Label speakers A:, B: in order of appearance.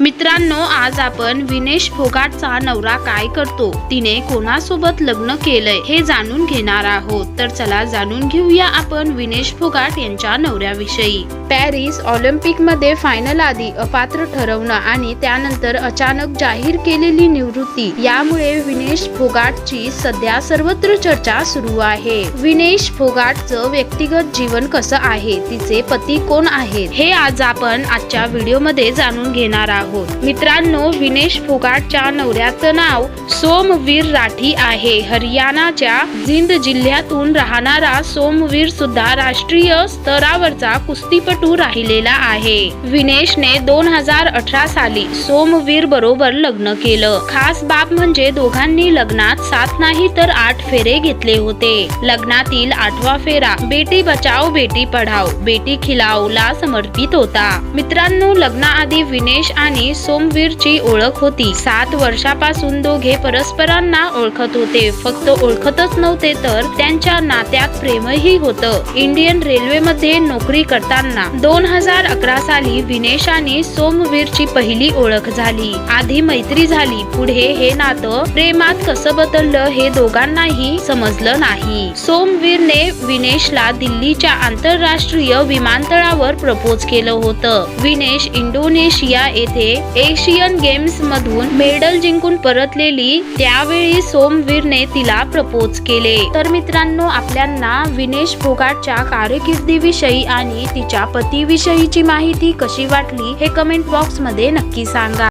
A: मित्रांनो आज आपण विनेश फोगाटचा नवरा काय करतो तिने कोणासोबत लग्न केलंय हे जाणून घेणार आहोत. तर चला जाणून घेऊया आपण विनेश फोगाट यांच्या नवऱ्याविषयी. पॅरिस ऑलिम्पिकमध्ये फायनल आधी अपात्र ठरवणं आणि त्यानंतर अचानक जाहीर केलेली निवृत्ती. यामुळे विनेश फोगाटची सध्या सर्वत्र चर्चा सुरू आहे. विनेश फोगाटचं व्यक्तिगत जीवन कसं आहे तिचे पती कोण आहेत हे आज आपण आजच्या व्हिडिओमध्ये जाणून घेणार आहोत. मित्रांनो विनेश फोगाटच्या नवऱ्याचं नाव सोमवीर राठी आहे. हरियाणाच्या जिंद जिल्ह्यातून राहणारा सोमवीर सुद्धा राष्ट्रीय स्तरावरचा कुस्तीपटू राहिलेला आहे. विनेशने दोन हजार अठरा साली सोमवीर बरोबर लग्न केलं. खास बाब म्हणजे दोघांनी लग्नात सात नाही तर आठ फेरे घेतले होते. लग्नातील आठवा फेरा बेटी बचाव बेटी पढाव बेटी खिलावला समर्पित होता. मित्रांनो लग्नाआधी विनेश आणि सोमवीरची ओळख होती. सात वर्षापासून दोघे परस्परांना ओळखत होते. फक्त ओळखतच नव्हते तर त्यांच्या नात्यात प्रेमही होतं. इंडियन रेल्वेमध्ये नोकरी करताना दोन हजार अकरा साली विनेश आणि सोमवीरची पहिली ओळख झाली. आधी मैत्री झाली. पुढे हे नातं प्रेमात कसं बदललं हे दोघांनाही समजलं नाही. सोमवीरने विनेशला दिल्लीच्या आंतरराष्ट्रीय विमानतळावर प्रपोज केलं होतं. विनेश इंडोनेशिया येथे एशियन गेम्स मधून मेडल जिंकून परतलेली त्यावेळी सोमवीरने तिला प्रपोज केले. तर मित्रांनो आपल्यांना विनेश फोगाटच्या कारकिर्दीविषयी आणि तिच्या पतीविषयीची माहिती कशी वाटली हे कमेंट बॉक्समध्ये नक्की सांगा.